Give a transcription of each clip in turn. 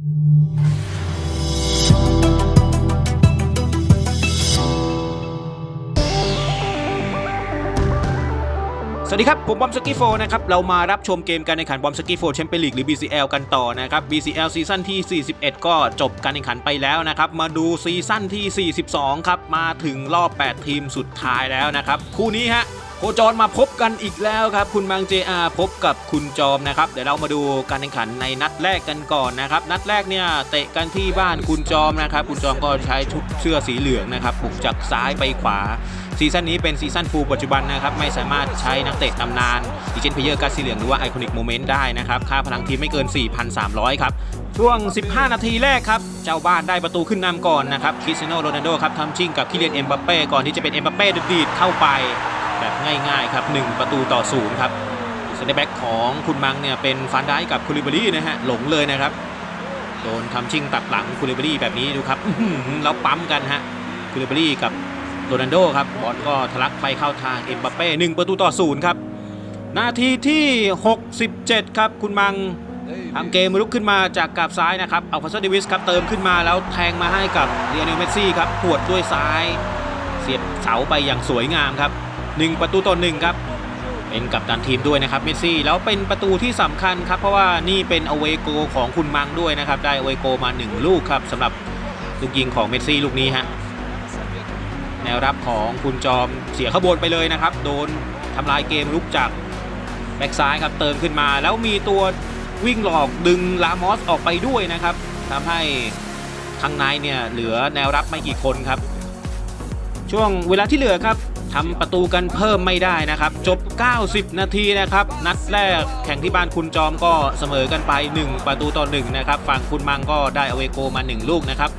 สวัสดีครับ ผมบอมสกี้โฟนะครับ เรามารับชมเกมการแข่งขันบอมสกี้โฟแชมเปี้ยนลีกหรือ BCL กันต่อนะครับ BCL ซีซั่นที่ 41 ก็จบการแข่งขันไปแล้วนะครับ มาดูซีซั่นที่ 42 ครับ มาถึงรอบ 8 ทีมสุดท้ายแล้วนะครับ คู่นี้ฮะ โคจรมาพบกันอีกแล้วครับ คุณมัง JR พบกับคุณจอมนะครับ เดี๋ยวเรามาดูการแข่งขันในนัดแรกกันก่อนนะครับ นัดแรกเนี่ยเตะกันที่บ้านคุณจอมนะครับ คุณจอมก็ใช้ชุดเสื้อสีเหลืองนะครับบุกจากซ้ายไปขวาซีซั่นนี้เป็นซีซั่นฟูลปัจจุบันนะครับ ไม่สามารถใช้นักเตะตำนานดิเจนเพเยอร์กาสีเหลืองหรือว่าไอคอนิกโมเมนต์ได้นะครับ ค่าพลังทีมไม่เกิน 4,300 ครับ ช่วง 15 นาทีแรกครับ เจ้าบ้านได้ประตูขึ้นนำก่อนนะครับคริสเตียโนโรนัลโดครับทำชิ่งกับคิเลียนเอ็มบัปเป้ก่อนที่จะเป็นเอ็มบัปเป้ดีดเข้าไป ง่ายๆครับ 1 ประตูต่อศูนย์ครับเซนเตอร์แบ็กของคุณมังเนี่ยเป็นฟานได้กับคูลิบารีนะฮะหลงเลยนะครับโดนทำชิงตัดหลังคูลิบารีแบบนี้ดูครับแล้วปั๊มกันฮะคูลิบารีกับโรนัลโดครับบอลก็ทะลักไปเข้าทางเอ็มบัปเป้หนึ่งประตูต่อศูนย์ครับนาทีที่ 67 ครับคุณมังทำเกมลุกขึ้นมาจากกาบซ้ายนะครับเอาฟาสเดวิสครับเติมขึ้นมาแล้วแทงมาให้กับเรียนเนเมสซี่ครับปวดด้วยซ้าย เสียบเสาไปอย่างสวยงามครับ 1 ประตูต่อ1ครับเป็นกัปตันทีมด้วยนะครับเมสซี่แล้วเป็นประตูที่สำคัญครับเพราะว่านี่เป็นอเวโกของคุณมังด้วยนะครับได้อเวโกมา 1 ลูกครับสำหรับลูกยิงของเมสซี่ลูกนี้ฮะแนวรับของคุณจอมเสียขบวนไปเลยนะครับ โดนทำลายเกมลุกจากแบ็กซ้ายครับเติมขึ้นมา แล้วมีตัววิ่งหลอกดึงลามอสออกไปด้วยนะครับทำให้ข้างในเนี่ยเหลือแนวรับไม่กี่คนครับ ช่วงเวลาที่เหลือครับ ทำประตูกันเพิ่มไม่ได้นะครับ จบ 90 นาทีนะครับ นัดแรกแข่งที่บ้านคุณจอมก็เสมอกันไป 1 ประตูต่อ1นะครับ ฝั่งคุณมังก็ได้อเวโกมา 1 ลูกนะครับ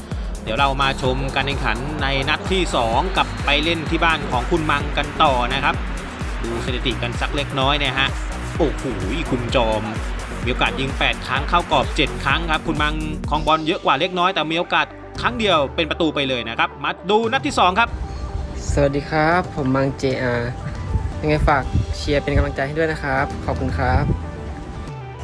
เดี๋ยวเรามาชมการแข่งขันในนัดที่ 2 กับไปเล่นที่บ้านของคุณมังกันต่อนะครับ ดูสถิติกันสักเล็กน้อยนะฮะ โอ้โหคุณจอมมีโอกาสยิง 8 ครั้งเข้ากรอบ 7 ครั้งครับ คุณมังของบอลเยอะกว่าเล็กน้อยแต่มีโอกาสครั้งเดียวเป็นประตูไปเลยนะครับ มาดูนัดที่ 2 ครับ สวัสดีครับ ผมมัง JR ยังไงฝากเชียร์เป็นกำลังใจให้ด้วยนะครับ ขอบคุณครับ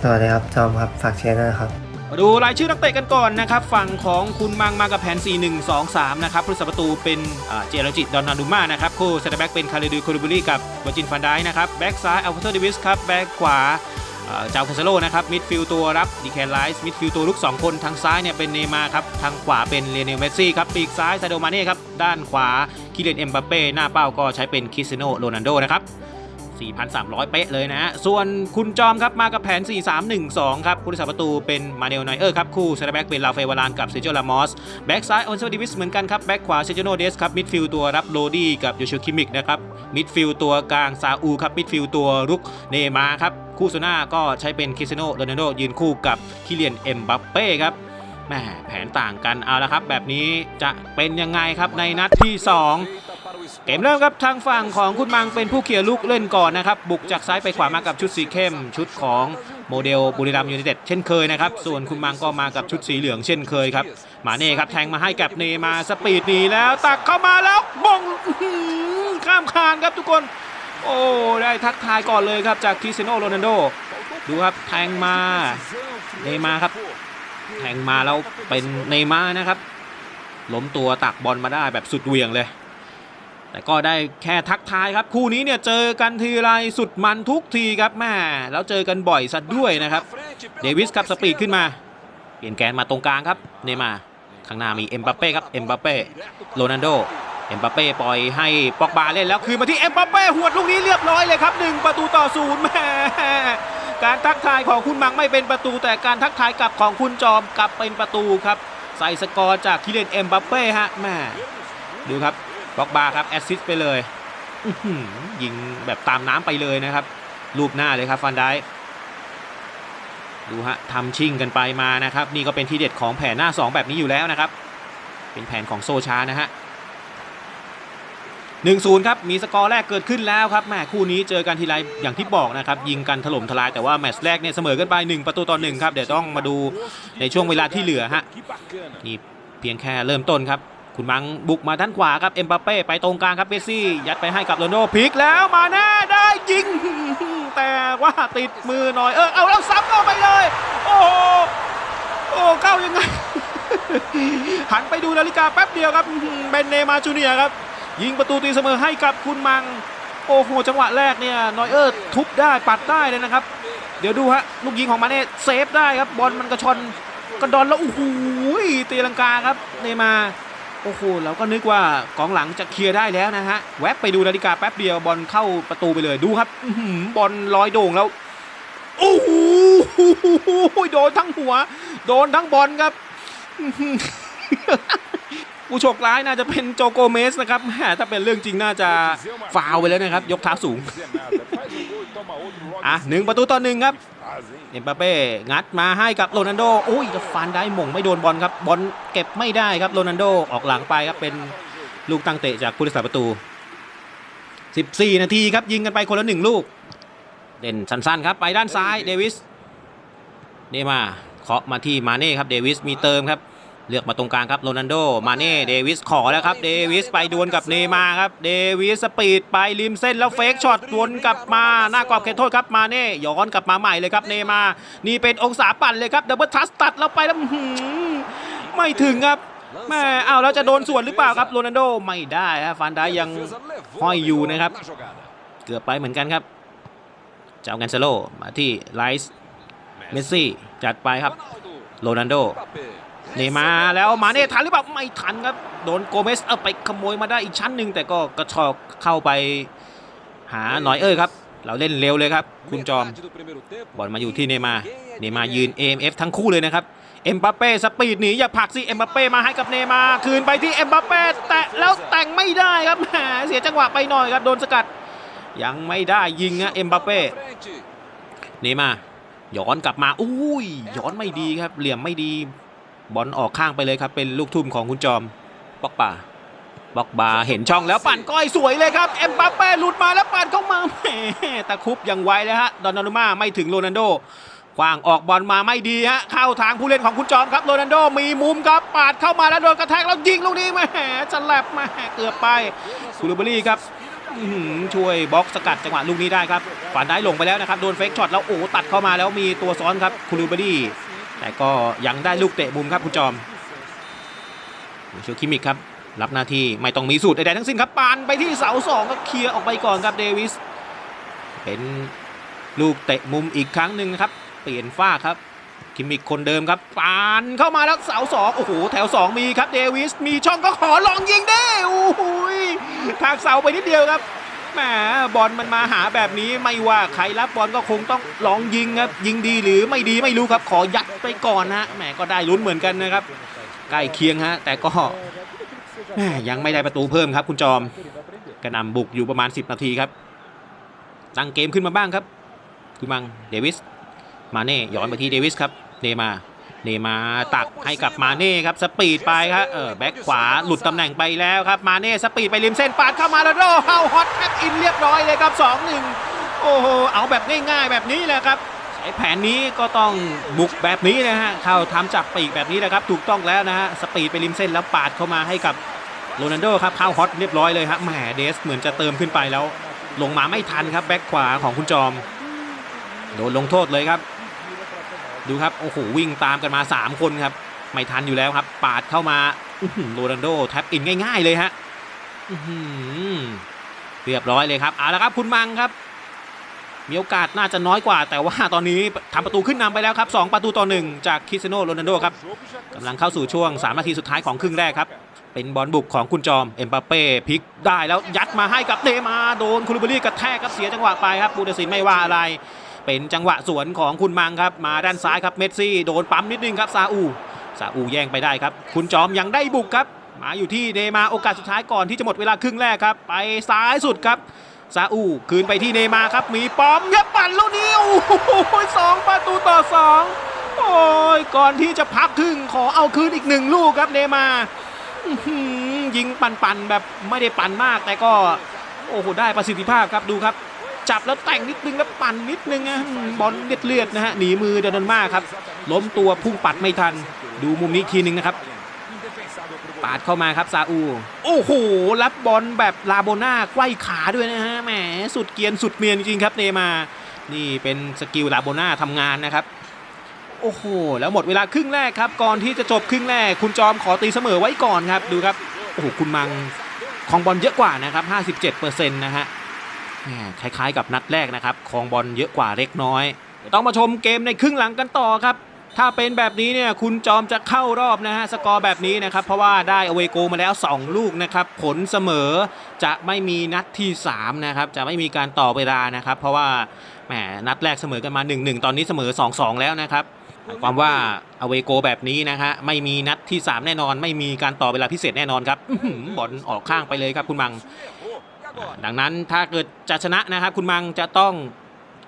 สวัสดีครับ จอมครับ ฝากเชียร์ด้วยนะครับ มาดูรายชื่อนักเตะกันก่อนนะครับ ฝั่งของคุณมังมากับแผน 4 1 2 3 นะครับผู้รักษาประตูเป็นอ่าเจรจิต ดอนนาดูมานะครับ คู่เซนเตอร์แบ็กเป็นคาริดูคูริบุรีกับวอจินฟันไดนะครับ แบ็กซ้ายอัลฟาโตเดวิสครับ แบ็กขวาอ่า เจ้าคาเซโลนะครับมิดฟิลตัวรับดีแคนไลส์มิดฟิลตัวลุก 2 คนทางซ้ายเนี่ยเป็นเนย์มาครับทางขวาเป็นเลเนลเมสซี่ครับปีกซ้ายซาโดมาเน่ครับด้านขวาคิเลนเอ็มบัปเป้หน้าเป้าก็ใช้เป็นคริสเตียโนโรนัลโดนะครับ 4,300 เป๊ะเลยนะฮะ ส่วนคุณจอมครับมากับแผน 4-3-1-2 ครับผู้รักษาประตูเป็นมาเนลไนเออร์ครับ คู่เซนเตอร์แบ็กเป็นลาเฟวารานกับเซโจลามอส แบ็กซ้ายออนเซอร์ดิวิสเหมือนกันครับ แบ็กขวาเซโจโนเดสครับ มิดฟิลด์ตัวรับโรดี้กับโยชูคิมิกนะครับ มิดฟิลด์ตัวกลางซาอูครับ มิดฟิลด์ตัวรุกเนมาครับ คู่โซน่าก็ใช้เป็นคริสเตียโนโรนัลโดยืนคู่กับคิเลียนเอ็มบัปเป้ครับแหมแผนต่างกันเอาละครับ แบบนี้จะเป็นยังไงครับในนัดที่สอง เกมเริ่มครับทางฝั่งของคุณมังเป็นผู้เขี่ยร์ลูกเล่นก่อนนะครับ บุกจากซ้ายไปขวามากับชุดสีเข้ม ชุดของโมเดลบุรีรัมยูไนเต็ดเช่นเคยนะครับ ส่วนคุณมังก็มากับชุดสีเหลืองเช่นเคยครับ มาเน่ครับแทงมาให้กับเนมาสปีดหนีแล้ว ตักเข้ามาแล้วบงข้ามคานครับทุกคน โอ้ได้ทักทายก่อนเลยครับจากคริสเตียโนโรนัลโดดูครับแทงมาเนมาครับ แทงมาแล้วเป็นเนมานะครับล้มตัวตักบอลมาได้แบบสุดเหวี่ยงเลย แต่ก็ได้แค่ทักทายครับ คู่นี้เนี่ยเจอกันทีไรสุดมันทุกทีครับแม่แล้วเจอกันบ่อยซะด้วยนะครับ เดวิสครับสปีดขึ้นมา เปลี่ยนแกนมาตรงกลางครับ เนย์มาข้างหน้ามีเอ็มบัปเป้ครับเอ็มบัปเป้โรนัลโดเอ็มบัปเป้ปล่อยให้ปอกบาเล่นแล้วคืนมาที่เอ็มบัปเป้หวดลูกนี้เรียบร้อยเลยครับหนึ่งประตูต่อศูนย์แม่การทักทายของคุณมังไม่เป็นประตู แต่การทักทายกลับของคุณจอมกลับเป็นประตูครับ ใส่สกอร์จากคิเลนเอ็มบัปเป้ฮะแม่ดูครับ บ็อกบาครับแอสซิสไปเลยยิงแบบตามน้ำไปเลยนะครับ รูปหน้าเลยครับฟันได้ดูฮะทำชิ่งกันไปมานะครับ นี่ก็เป็นที่เด็ดของแผนหน้า 2 แบบนี้อยู่แล้วนะครับ เป็นแผนของโซชานะฮะหนึ่งศูนย์ครับ มีสกอร์แรกเกิดขึ้นแล้วครับแหมคู่นี้เจอกันทีไรอย่างที่บอกนะครับ ยิงกันถล่มทลายแต่ว่าแมตช์แรกเนี่ยเสมอกันไป 1 ประตูต่อหนึ่งครับ เดี๋ยวต้องมาดูในช่วงเวลาที่เหลือฮะนี่เพียงแค่เริ่มต้นครับ คุณมังบุกมาด้านขวาครับเอ็มบัปเป้ไปตรงกลางครับเบสซี่ ยัดไปให้กับโรนโดพลิกแล้วมาแน่ได้ยิง แต่ว่าติดมือหน่อยเออเอาแล้วซ้ำเข้าไปเลย โอ้โหโอ้เข้ายังไง หันไปดูนาฬิกาแป๊บเดียวครับเป็นเนมาจูเนียครับ ยิงประตูตีเสมอให้กับคุณมัง โอ้โหจังหวะแรกเนี่ยนอยเออร์ทุบได้ปัดได้เลยนะครับ เดี๋ยวดูฮะลูกยิงของมาเน่เซฟได้ครับบอลมันกระชอนกระดอนแล้วโอ้โหตีลังกาครับเนมา โอ้โหเราก็นึกว่ากองหลังจะเคลียร์ได้แล้วนะฮะ แวบไปดูนาฬิกาแป๊บเดียวบอลเข้าประตูไปเลยดูครับอบอลลอยโด่งแล้วโอ้โหโดนทั้งหัว โดนทั้งบอลครับ ผู้โชคร้ายน่าจะเป็นโจโกเมสนะครับแหมถ้าเป็นเรื่องจริงน่าจะฟาวไปแล้วนะครับ ยกเท้าสูง อะหนึ่งประตูต่อหนึ่งครับ เอ็มบัปเป้งัดมาให้กับโรนัลโดโอ้ยจะฟันได้หม่งไม่โดนบอลครับ บอลเก็บไม่ได้ครับโรนัลโดออกหลังไปครับเป็นลูกตั้งเตะจากผู้รักษาประตู 14 นาทีครับ ยิงกันไปคนละหนึ่งลูก เด่นสั้นๆครับ ไปด้านซ้ายเดวิสเนย์มาเคาะมาที่มาเน่ครับเดวิสมีเติมครับ เลือกมาตรงกลางครับโรนัลโด มาเน่ เดวิสขอแล้วครับ เดวิสไปดวลกับเนย์มาร์ครับ เดวิสสปีดไปริมเส้นแล้วเฟกช็อตดวลกลับมาหน้ากรอบเขตโทษครับ มาเน่ ย้อนกลับมาใหม่เลยครับ เนย์มาร์นี่เป็นองศาปั่นเลยครับดับเบิลทัสตัดแล้วไปแล้วอื้อหือไม่ถึงครับแม่อ้าวแล้วจะโดนส่วนหรือเปล่าครับโรนัลโด ไม่ได้ครับฟันได้ยังห้อยอยู่นะครับ เกือบไปเหมือนกันครับ เจ้าแกนเซโลมาที่ไลส์เมสซี่ จัดไปครับ โรนัลโดเนย์มาแล้วมาเน่ทันหรือเปล่าไม่ทันครับ โดนโกเมสเอาไปขโมยมาได้อีกชั้นหนึ่งแต่ก็กระชอกเข้าไปหาหน่อยเอ้ยครับ เราเล่นเร็วเลยครับ คุณจอมบอลมาอยู่ที่เนมาเนมายืน AMF ทั้งคู่เลยนะครับเอ็มบัปเป้สปีดหนีอย่าผลักสิเอ็มบัปเป้มาให้กับเนมาคืนไปที่เอ็มบัปเป้แตะแล้วแต่งไม่ได้ครับแหมเสียจังหวะไปหน่อยครับโดนสกัด ยังไม่ได้ยิงนะเอ็มบัปเป้เนมาย้อนกลับมาอุ้ยย้อนไม่ดีครับ เหลี่ยมไม่ดี บอลออกข้างไปเลยครับ เป็นลูกทุ่มของคุณจอมบอกป่าบอกบาเห็นช่องแล้วปั่นก้อยสวยเลยครับเอ็มบัปเป้หลุดมาแล้วปั่นเข้ามาแตะครุบยังไวเลยฮะดอนนารุมาไม่ถึงโรนัลโดขว้างออกบอลมาไม่ดีฮะเข้าทางผู้เล่นของคุณจอมครับโรนัลโดมีมุมครับปาดเข้ามาแล้วโดนกระแทกแล้วยิงลูกนี้แหมฉลับมาเกือบไปคูลูเบอรี่ครับช่วยบล็อกสกัดจังหวะลูกนี้ได้ครับฝันได้ลงไปแล้วนะครับโดนเฟกช็อตแล้วโอ้ตัดเข้ามาแล้วมีตัวซ้อนครับคูลูเบอรี่ แต่ก็ยังได้ลูกเตะมุมครับคุณจอมเชลคิมิกครับ รับหน้าที่ไม่ต้องมีสูตรใดๆทั้งสิ้นครับปานไปที่เสาสองก็เคลียร์ออกไปก่อนครับเดวิสเป็นลูกเตะมุมอีกครั้งหนึ่งครับ เปลี่ยนฝ้าครับ คิมิกคนเดิมครับปานเข้ามาแล้วเสาสองโอ้โหแถวสองมีครับเดวิสมีช่องก็ขอลองยิงได้โอ้โหทางเสาไปนิดเดียวครับ แหมบอลมันมาหาแบบนี้ไม่ว่าใครรับบอลก็คงต้องลองยิงครับ ยิงดีหรือไม่ดีไม่รู้ครับ ขอยัดไปก่อนนะแหมก็ได้ลุ้นเหมือนกันนะครับ ใกล้เคียงฮะ แต่ก็ยังไม่ได้ประตูเพิ่มครับ คุณจอมกระนำบุกอยู่ประมาณ 10 นาทีครับ ตั้งเกมขึ้นมาบ้างครับคุณมังเดวิสมาเน่ย้อนไปที่เดวิสครับเนมา เนมาตักให้กับมาเน่ครับสปีดไปครับเออแบ็คขวาหลุดตำแหน่งไปแล้วครับมาเน่สปีดไปริมเส้นปาดเข้ามาแล้วโดเฮาฮอตแท็บอินเรียบร้อยเลยครับ 2-1 โอ้โหเอาแบบง่ายๆแบบนี้แหละครับใช้แผนนี้ก็ต้องบุกแบบนี้นะฮะเข้าทำจับปีกแบบนี้นะครับถูกต้องแล้วนะฮะสปีดไปริมเส้นแล้วปาดเข้ามาให้กับโรนัลโดครับเข้าฮอตเรียบร้อยเลยครับแหมเดสเหมือนจะเติมขึ้นไปแล้ว ลงมาไม่ทันครับแบ็คขวาของคุณจอมโดนลงโทษเลยครับ ดูครับโอ้โหวิ่งตามกันมา 3 คนครับ ไม่ทันอยู่แล้วครับ ปาดเข้ามาอื้อหือโรนัลโดแท็บอินง่ายๆเลยฮะอื้อหือเรียบร้อยเลยครับเอาละครับคุณมังครับ มีโอกาสน่าจะน้อยกว่า แต่ว่าตอนนี้ทำประตูขึ้นนำไปแล้วครับ 2 ประตูต่อ 1 จากคริสเตียโนโรนัลโดครับกำลังเข้าสู่ช่วง 3 นาทีสุดท้ายของครึ่งแรกครับเป็นบอลบุกของคุณจอม เอ็มบัปเป้พลิกได้แล้วยัดมาให้กับเนย์มาร์โดนคูลูเบอรี่กระแทกครับเสียจังหวะไปครับบูเดสินไม่ว่าอะไร เป็นจังหวะสวนของคุณมังครับ มาด้านซ้ายครับเมสซี่โดนปั๊มนิดนึงครับซาอูซาอูแย่งไปได้ครับ คุณจอมยังได้บุกครับ มาอยู่ที่เนมาโอกาสสุดท้ายก่อนที่จะหมดเวลาครึ่งแรกครับ ไปซ้ายสุดครับซาอูคืนไปที่เนมาครับ มีปอมยับปั่นลูกนี้โอ้โหสองประตูต่อสองโอ้ยก่อนที่จะพักครึ่งขอเอาคืนอีกหนึ่งลูกครับเนมายิงปั่นๆแบบไม่ได้ปั่นมากแต่ก็โอ้โหได้ประสิทธิภาพครับดูครับ จับแล้วแต่งนิดนึงแล้วปั่นนิดนึงนะอืมบอลเลือดเลือดๆนะฮะหนีมือเดนมาร์ครับ ล้มตัวพุ่งปัดไม่ทัน ดูมุมนี้ทีหนึงนะครับ ปาดเข้ามาครับซาอู โอ้โห รับบอลแบบลาโบน่าไขว้ขาด้วยนะฮะแหมสุดเกียนสุดเมียนจริงครับเนมานี่เป็นสกิลลาโบน่าทำงานนะครับโอ้โห แล้วหมดเวลาครึ่งแรกครับ ก่อนที่จะจบครึ่งแรก คุณจอมขอตีเสมอไว้ก่อนครับ ดูครับ โอ้โห คุณมังของบอลเยอะกว่านะครับ 57%นะฮะ คล้ายๆ กับนัดแรกนะครับของบอลเยอะกว่าเล็กน้อย ต้องมาชมเกมในครึ่งหลังกันต่อครับ ถ้าเป็นแบบนี้เนี่ยคุณจอมจะเข้ารอบนะฮะสกอร์แบบนี้นะครับ เพราะว่าได้อเวโกมาแล้ว 2 ลูกนะครับ ผลเสมอจะไม่มีนัดที่ 3 นะครับ จะไม่มีการต่อเวลานะครับ เพราะว่าแหมนัดแรกเสมอกันมา 1-1 ตอนนี้เสมอ 2-2 แล้วนะครับหมายความว่าอเวโกแบบนี้นะฮะไม่มีนัดที่ 3 แน่นอน ไม่มีการต่อเวลาพิเศษแน่นอนครับบอลออกข้างไปเลยครับคุณมัง ดังนั้นถ้าเกิดจะชนะนะครับ คุณมังจะต้อง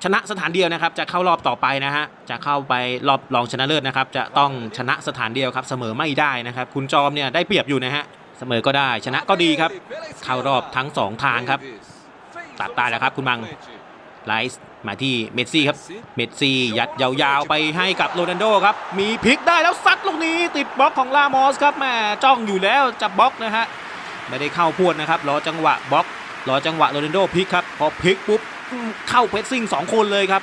ชนะสถานเดียวนะครับ จะเข้ารอบต่อไปนะฮะจะเข้าไปรอบรองชนะเลิศนะครับ จะต้องชนะสถานเดียวครับ เสมอไม่ได้นะครับ คุณจอมเนี่ยได้เปรียบอยู่นะฮะเสมอก็ได้ชนะก็ดีครับ เข้ารอบทั้งสองทางครับ ตัดตายแล้วครับคุณมังไลส์มาที่เมสซี่ครับ เมสซี่ยัดยาวๆ ไปให้กับโรนัลโดครับ มีพลิกได้แล้วซัดลูกนี้ติดบล็อกของลามอสครับแม่จ้องอยู่แล้วจะบล็อกนะฮะ ไม่ได้เข้าพวดนะครับ รอจังหวะบล็อก รอจังหวะโรนัลโดพลิกครับ พอพลิกปุ๊บ เข้าเพสซิ่งสองคนเลยครับ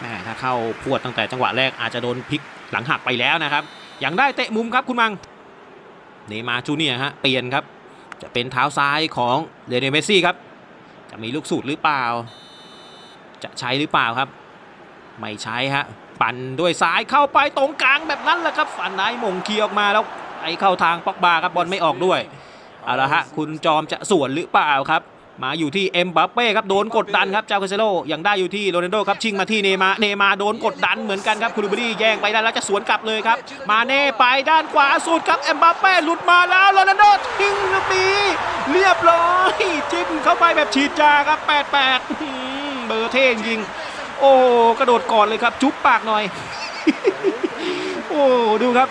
แม่ถ้าเข้าพวดตั้งแต่จังหวะแรกอาจจะโดนพลิกหลังหักไปแล้วนะครับ อยังได้เตะมุมครับคุณมัง เนมาร์จูเนียฮะ เปลี่ยนครับ จะเป็นเท้าซ้ายของเลเนเมซี่ครับ จะมีลูกสูตรหรือเปล่า จะใช้หรือเปล่าครับ ไม่ใช้ฮะ ปั่นด้วยซ้ายเข้าไปตรงกลางแบบนั้นแหละครับ ฝันนายมงเคียออกมาแล้วไปเข้าทางปอกบาครับบอลไม่ออกด้วย เอาละฮะคุณจอมจะสวนหรือเปล่าครับ มาอยู่ที่เอ็มบัปเป้ครับโดนกดดันครับเจ้าคาเซโลยังได้อยู่ที่โรนัลโดครับชิงมาที่เนมาเนมาโดนกดดันเหมือนกันครับคุณลูเบรีแย่งไปได้แล้วจะสวนกลับเลยครับ มาเน่ไปด้านขวาสุดครับเอ็มบัปเป้หลุดมาแล้วโรนัลโดทิ้งลูกนี้เรียบร้อยจิ้มเข้าไปแบบฉีดจาครับ 8-8 เบอร์เท่จริง โอ้กระโดดก่อนเลยครับ จุ๊บปากหน่อย โอ้ดูครับ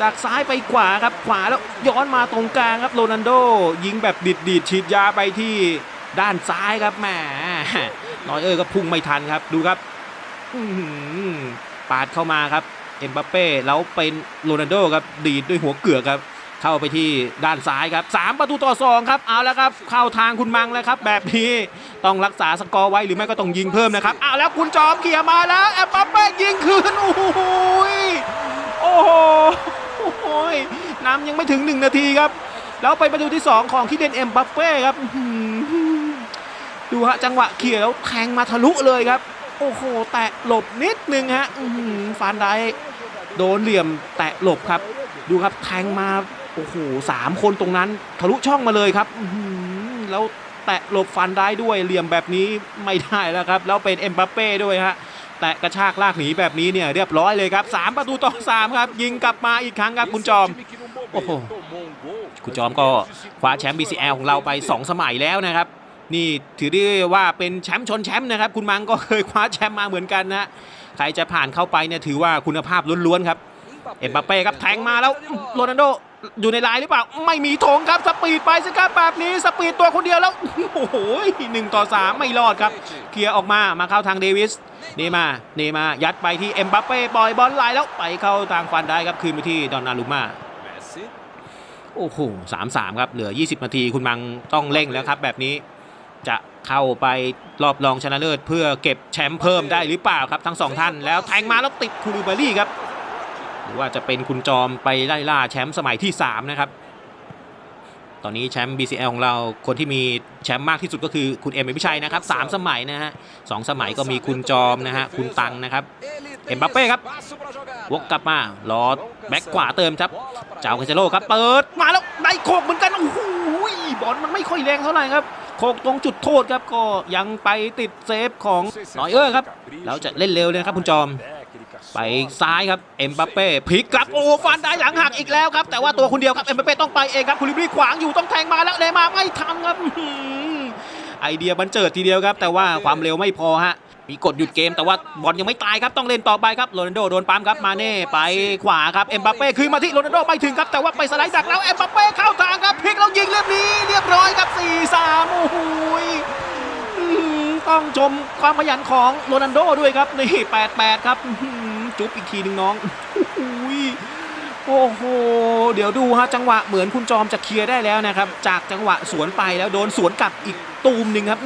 จากซ้ายไปขวาครับขวาแล้วย้อนมาตรงกลางครับโรนัลโด ยิงแบบดิดดีดฉีดยาไปที่ด้านซ้ายครับแหมน้อยเออร์ก็พุ่งไม่ทันครับดูครับปาดเข้ามาครับเอ็มบัปเป้แล้วเป็นโรนัลโดครับดีดด้วยหัวเกือกครับเข้าไปที่ด้านซ้ายครับ 3 ประตูต่อ 2 ครับ เอาแล้วครับ เข้าทางคุณมังแล้วครับ แบบนี้ต้องรักษาสกอร์ไว้หรือไม่ก็ต้องยิงเพิ่มนะครับเอาแล้วคุณจอมเขี่ยมาแล้วแอมบัปเป้ยิงคืนโอ้โหยโอ้โหโอ้ ยน้ำยังไม่ถึง 1 นาทีครับ แล้วไปประตูที่ 2 ของคิเดนเอ็มบัปเป้ครับดูฮะจังหวะเขี่ยแล้วแทงมาทะลุเลยครับ โอ้โห แตะหลบนิดนึงฮะฟานไดโดนเหลี่ยมแตะหลบครับ ดูครับแทงมาโอ้โหสามคนตรงนั้น ทะลุช่องมาเลยครับแล้วแตะหลบฟันได้ด้วยเหลี่ยมแบบนี้ไม่ได้แล้วครับ แล้วเป็นเอ็มบัปเป้ด้วยฮะ แตะกระชากลากหนีแบบนี้เนี่ยเรียบร้อยเลยครับสามประตูต่อสามครับ ยิงกลับมาอีกครั้งครับคุณจอมโอ้โหคุณจอมก็คว้าแชมป์ BCL ของเราไป 2 สมัยแล้วนะครับ นี่ถือได้ว่าเป็นแชมป์ชนแชมป์นะครับ คุณมังก็เคยคว้าแชมป์มาเหมือนกันนะใครจะผ่านเข้าไปเนี่ยถือว่าคุณภาพล้วนๆครับเอ็มบัปเป้ครับแทงมาแล้วโรนัลโด อยู่ในลายหรือเปล่า ไม่มีธงครับสปีดไปสิครับแบบนี้สปีดตัวคนเดียวแล้วโอ้โหหนึ่งต่อสามไม่รอดครับ เคลียร์ออกมามาเข้าทางเดวิสเนย์มาเนย์มายัดไปที่เอ็มบัปเป้ปล่อยบอลไหลแล้วไปเข้าทางฟันได้ครับคืนไปที่ดอนนารุม่าโอ้โหสามสามครับเหลือ 20 นาทีคุณมังต้องเร่งแล้วครับ แบบนี้จะเข้าไปรอบรองชนะเลิศเพื่อเก็บแชมป์เพิ่มได้หรือเปล่าครับทั้งสองท่านแล้วแทงมาแล้วติดคูรูบารี่ครับห รือว่าจะเป็นคุณจอมไปไล่ล่าแชมป์สมัยที่ 3 นะครับ ตอนนี้แชมป์ BCL ของเราคนที่มีแชมป์มากที่สุดก็คือคุณเอ็มเอพิชัยนะครับสามสมัยนะฮะสองสมัยก็มีคุณจอมนะฮะคุณตังนะครับเอ็มบัปเป้ครับวกกลับมารอแบ็กขวาเติมครับ เจ้าคาเซโลครับเปิดมาแล้วได้โขกเหมือนกันโอ้โหบอลมันไม่ค่อยแรงเท่าไหร่ครับโขกตรงจุดโทษครับก็ยังไปติดเซฟของนอยเออร์ครับแล้วจะเล่นเร็วเลยครับคุณจอม ไปซ้ายครับเอ็มบัปเป้พลิกกลับโอ้ฟันได้หลังหักอีกแล้วครับ แต่ว่าตัวคนเดียวครับเอ็มบัปเป้ต้องไปเองครับคุณลิบรี่ขวางอยู่ต้องแทงมาแล้วเลยมาไม่ทันครับไอเดียบันเจิดทีเดียวครับ แต่ว่าความเร็วไม่พอฮะมีกดหยุดเกมแต่ว่าบอลยังไม่ตายครับต้องเล่นต่อไปครับโรนัลโดโดนปั๊มครับมาเน่ไปขวาครับเอ็มบัปเป้คืนมาที่โรนัลโดไม่ถึงครับแต่ว่าไปสไลด์ดักแล้วเอ็มบัปเป้เข้าทางครับพลิกแล้วยิงเรียบนี้เรียบร้อยครับ4-3โอ้โห ต้องชมความขยันของโรนัลโดด้วยครับนี่8-8ครับจุ๊บอีกทีหนึ่งน้องโอ้โห เดี๋ยวดูฮะจังหวะเหมือนคุณจอมจะเคลียร์ได้แล้วนะครับ จากจังหวะสวนไปแล้วโดนสวนกลับอีกตูมหนึ่งครับ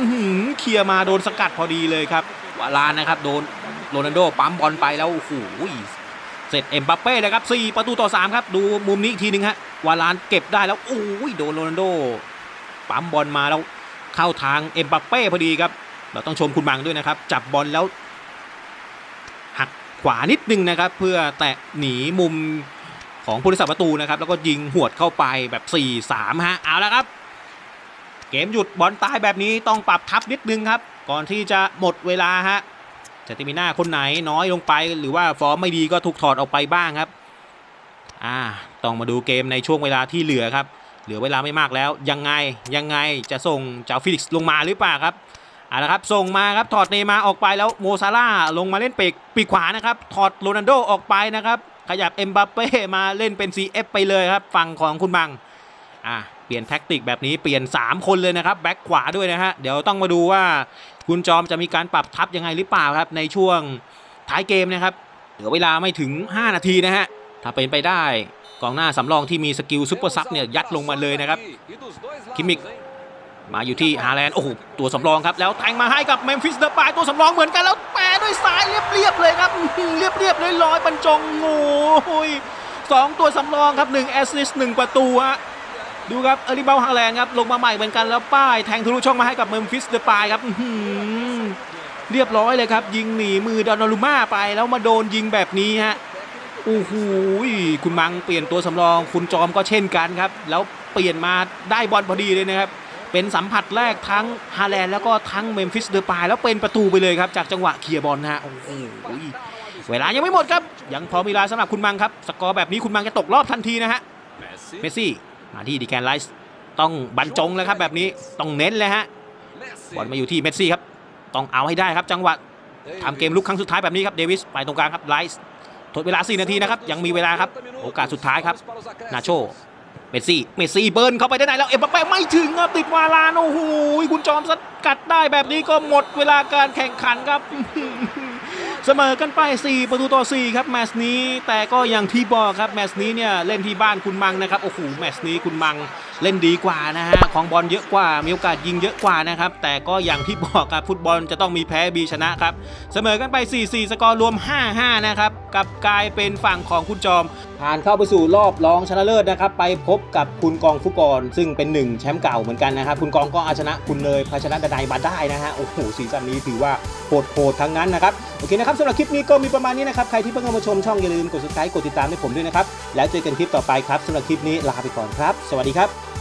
เคลียร์มาโดนสกัดพอดีเลยครับวาลานนะครับโดนโรนัลโดปั๊มบอลไปแล้วโอ้โหเสร็จเอ็มบัปเป้เลยครับ4ประตูต่อ 3 ครับ ดูมุมนี้อีกทีหนึงฮะวาลานเก็บได้แล้วโอ้ยโดนโรนัลโดปั๊มบอลมาแล้วเข้าทางเอ็มบัปเป้พอดีครับ เราต้องชมคุณบังด้วยนะครับ จับบอลแล้ว หักขวานิดนึงนะครับ เพื่อแตะหนีมุมของผู้รักษาประตูนะครับ แล้วก็ยิงหวดเข้าไปแบบ 4-3 ฮะ เอาละครับ เกมหยุดบอลตายแบบนี้ต้องปรับทับนิดนึงครับ ก่อนที่จะหมดเวลาฮะเจติมิน่าคนไหนน้อยลงไป หรือว่าฟอร์มไม่ดีก็ถูกถอดออกไปบ้างครับ อ่า ต้องมาดูเกมในช่วงเวลาที่เหลือครับ เหลือเวลาไม่มากแล้ว ยังไงยังไงจะส่งเจ้าฟิลิกซ์ลงมาหรือเปล่าครับ เอาละครับส่งมาครับถอดเนยมาออกไปแล้วโมซาร่าลงมาเล่นปีกปีกขวานะครับถอดโรนัลโดออกไปนะครับขยับเอ็มบัปเป้มาเล่นเป็น CF ไปเลยครับฝั่งของคุณบังอะเปลี่ยนแท็กติกแบบนี้เปลี่ยน 3 คนเลยนะครับแบ็คขวาด้วยนะฮะเดี๋ยวต้องมาดูว่าคุณจอมจะมีการปรับทับยังไงหรือเปล่าครับในช่วงท้ายเกมนะครับเหลือเวลาไม่ถึง 5 นาทีนะฮะถ้าเป็นไปได้กองหน้าสำรองที่มีสกิลซุปเปอร์ซับเนี่ยยัดลงมาเลยนะครับคิมมิก มาอยู่ที่ฮาแลนด์โอ้โหตัวสำรองครับแล้วแทงมาให้กับเมมฟิสเดอะปายตัวสำรองเหมือนกันแล้วแปรด้วยซ้ายเรียบๆเลยครับอื้อหือเรียบๆเลยลอยๆบรรจงโอ้ยสองตัวสำรองครับ1แอสซิสต์หนึ่งประตูฮะดูครับเอริเบลฮาแลนด์ครับลงมาใหม่เหมือนกันแล้วป้ายแทงทะลุช่องมาให้กับเมมฟิสเดอะปายครับเรียบร้อยเลยครับ ยิงหนีมือดอนนารุมาไปแล้วมาโดนยิงแบบนี้ฮะโอ้โหคุณมังเปลี่ยนตัวสำรอง คุณจอมก็เช่นกันครับ แล้วเปลี่ยนมาได้บอลพอดีเลยนะครับ เป็นสัมผัสแรกทั้งฮาแลนด์แล้วก็ทั้งเมมฟิสเดอร์ปายแล้วเป็นประตูไปเลยครับ จากจังหวะเคลียร์บอลนะฮะโอ้โหเวลายังไม่หมดครับ ยังพอมีเวลาสำหรับคุณมังครับ สกอร์แบบนี้คุณมังจะตกรอบทันทีนะฮะเมสซี่มาที่ดีแกนไลส์ต้องบรรจงแล้วครับแบบนี้ต้องเน้นเลยฮะบอลมาอยู่ที่เมสซี่ครับต้องเอาให้ได้ครับจังหวะทำเกมลุกครั้งสุดท้ายแบบนี้ครับเดวิสไปตรงกลางครับไลส์ทดเวลา 4 นาทีนะครับยังมีเวลาครับโอกาสสุดท้ายครับนาโช เมสซี่ เมสซี่เบิร์นเข้าไปได้ไหนแล้ว เอ็มบัปเป้ไม่ถึงครับติดวาลานโอ้โหคุณจอมสกัดได้แบบนี้ก็หมดเวลาการแข่งขันครับ เสมอกันไป 4 ประตูต่อ 4 ครับแมตช์นี้ แต่ก็อย่างที่บอกครับแมตช์นี้เนี่ยเล่นที่บ้านคุณมังนะครับโอ้โหแมตช์นี้คุณมังเล่นดีกว่านะฮะของบอลเยอะกว่ามีโอกาสยิงเยอะกว่านะครับแต่ก็อย่างที่บอกครับฟุตบอลจะต้องมีแพ้บีชนะครับเสมอกันไป 4-4 สกอร์รวม 5-5 นะครับกับกลายเป็นฝั่งของคุณจอมผ่านเข้าไปสู่รอบรองชนะเลิศนะครับ ไปพบกับคุณกองฟุกร ซึ่งเป็นหนึ่งแชมป์เก่าเหมือนกันนะครับ คุณกองก็เอาชนะคุณเนยภาชนะดนายมาได้นะฮะ โอ้โหซีซั่นนี้ถือว่าโหดๆทั้งนั้นนะครับ โอเคนะครับสำหรับคลิปนี้ก็มีประมาณนี้นะครับ ใครที่เพิ่งเข้ามาชมช่องอย่าลืมกด subscribe กดติดตามให้ผมด้วยนะครับ แล้วเจอกันคลิปต่อไปครับสำหรับคลิปนี้ลาไปก่อนครับ สวัสดีครับ